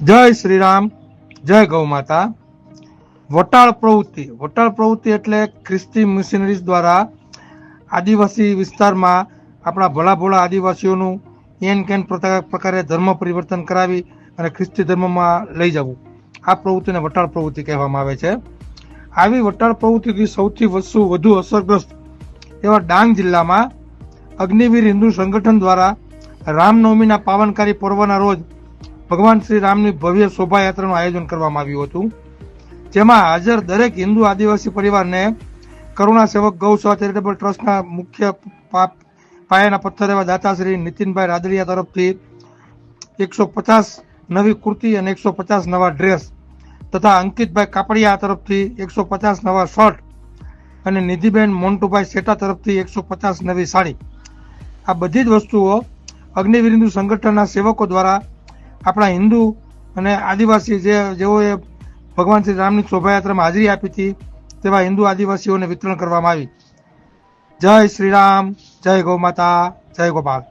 જય શ્રી રામ જય ગૌ માતા. વટાળ પ્રવૃત્તિ વટાળ પ્રવૃત્તિ એટલે ખ્રિસ્તી મિશનરીઝ દ્વારા આદિવાસી વિસ્તારમાં આપણા ભલા ભોળા આદિવાસીઓનું એન કેન પ્રકારે ધર્મ પરિવર્તન કરાવી અને ખ્રિસ્તી ધર્મમાં લઈ જવું. આ પ્રવૃત્તિને વટાળ પ્રવૃત્તિ કહેવામાં આવે છે. આવી વટાળ પ્રવૃત્તિથી સૌથી વધુ વધુ અસરગ્રસ્ત એવા ડાંગ જિલ્લામાં અગ્નિવીર હિન્દુ સંગઠન દ્વારા રામનવમીના પાવનકારી પર્વના રોજ ભગવાન શ્રી રામની ભવ્ય શોભાયાત્રાનું આયોજન કરવામાં આવ્યું હતું, જેમાં હાજર દરેક હિન્દુ આદિવાસી પરિવારને કરુણા સેવક ગૌસેવા ચેરિટેબલ ટ્રસ્ટના મુખ્ય પાયાના પથ્થર એવા દાતાશ્રી નીતિનભાઈ રાદડિયા તરફથી એકસો પચાસ નવી કુર્તી અને એકસો પચાસ નવા ડ્રેસ તથા અંકિતભાઈ કાપડિયા તરફથી એકસો પચાસ નવા શર્ટ અને નિધિબેન મોન્ટુભાઈ શેટા તરફથી એકસો પચાસ નવી સાડી. આ બધી જ વસ્તુઓ અગ્નિવિરિંદુ સંગઠનના સેવકો દ્વારા આપણા હિન્દુ અને આદિવાસી જે જેઓએ ભગવાન શ્રી રામની શોભાયાત્રામાં હાજરી આપી હતી, તેવા હિન્દુ આદિવાસીઓને વિતરણ કરવામાં આવી. જય શ્રી રામ, જય ગૌ માતા, જય ગોપાલ.